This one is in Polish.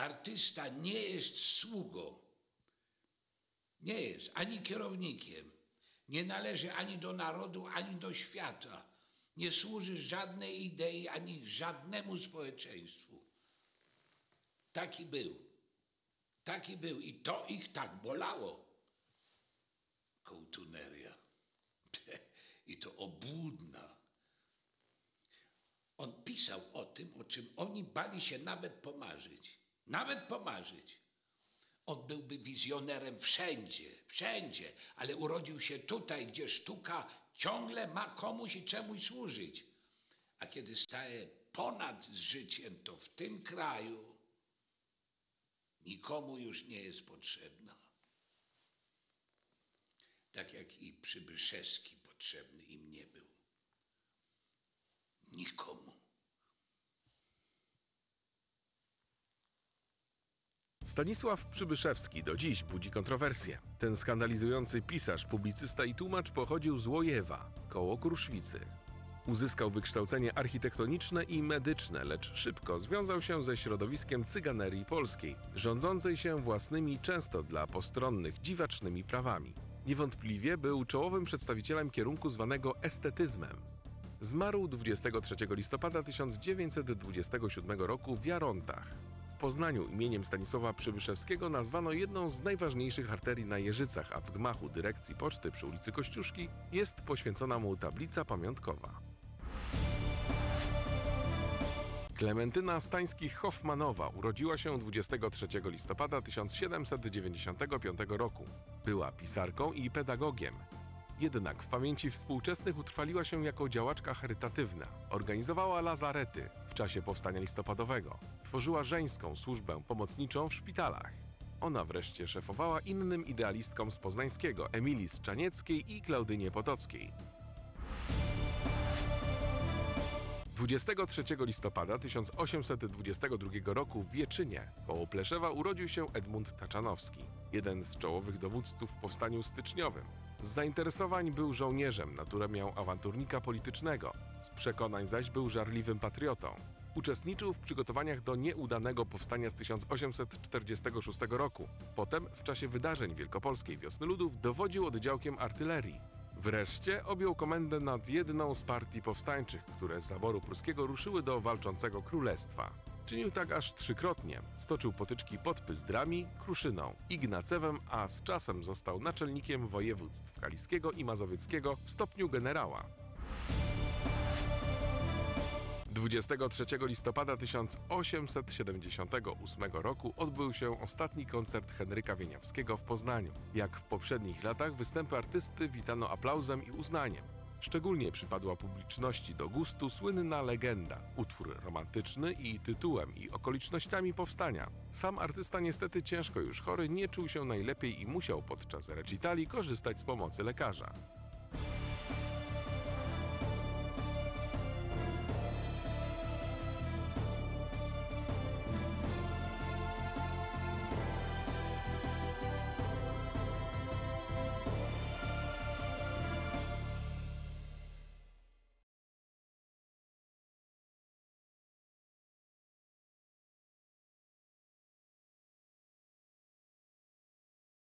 artysta nie jest sługą. Nie jest ani kierownikiem. Nie należy ani do narodu, ani do świata. Nie służy żadnej idei, ani żadnemu społeczeństwu. Taki był. Taki był. I to ich tak bolało. Kołtuneria. I to obłudna. On pisał o tym, o czym oni bali się nawet pomarzyć. Nawet pomarzyć. On byłby wizjonerem wszędzie, wszędzie, ale urodził się tutaj, gdzie sztuka ciągle ma komuś i czemuś służyć. A kiedy staje ponad życiem, to w tym kraju nikomu już nie jest potrzebna. Tak jak i Przybyszewski potrzebny im nie był. Nikomu. Stanisław Przybyszewski do dziś budzi kontrowersje. Ten skandalizujący pisarz, publicysta i tłumacz pochodził z Łojewa, koło Kruszwicy. Uzyskał wykształcenie architektoniczne i medyczne, lecz szybko związał się ze środowiskiem cyganerii polskiej, rządzącej się własnymi, często dla postronnych, dziwacznymi prawami. Niewątpliwie był czołowym przedstawicielem kierunku zwanego estetyzmem. Zmarł 23 listopada 1927 roku w Jarontach. Poznaniu imieniem Stanisława Przybyszewskiego nazwano jedną z najważniejszych arterii na Jeżycach, a w gmachu dyrekcji poczty przy ulicy Kościuszki jest poświęcona mu tablica pamiątkowa. Klementyna Stańskich-Hoffmanowa urodziła się 23 listopada 1795 roku. Była pisarką i pedagogiem. Jednak w pamięci współczesnych utrwaliła się jako działaczka charytatywna. Organizowała lazarety w czasie powstania listopadowego. Tworzyła żeńską służbę pomocniczą w szpitalach. Ona wreszcie szefowała innym idealistkom z Poznańskiego, Emilii Strzanieckiej i Klaudynie Potockiej. 23 listopada 1822 roku w Wieczynie koło Pleszewa urodził się Edmund Taczanowski, jeden z czołowych dowódców w powstaniu styczniowym. Z zainteresowań był żołnierzem, naturę miał awanturnika politycznego, z przekonań zaś był żarliwym patriotą. Uczestniczył w przygotowaniach do nieudanego powstania z 1846 roku. Potem, w czasie wydarzeń Wielkopolskiej Wiosny Ludów, dowodził oddziałkiem artylerii. Wreszcie objął komendę nad jedną z partii powstańczych, które z zaboru pruskiego ruszyły do walczącego królestwa. Czynił tak aż trzykrotnie. Stoczył potyczki pod Pyzdrami, Kruszyną, Ignacewem, a z czasem został naczelnikiem województw kaliskiego i mazowieckiego w stopniu generała. 23 listopada 1878 roku odbył się ostatni koncert Henryka Wieniawskiego w Poznaniu. Jak w poprzednich latach występy artysty witano aplauzem i uznaniem. Szczególnie przypadła publiczności do gustu słynna legenda, utwór romantyczny i tytułem i okolicznościami powstania. Sam artysta niestety ciężko już chory nie czuł się najlepiej i musiał podczas recitali korzystać z pomocy lekarza.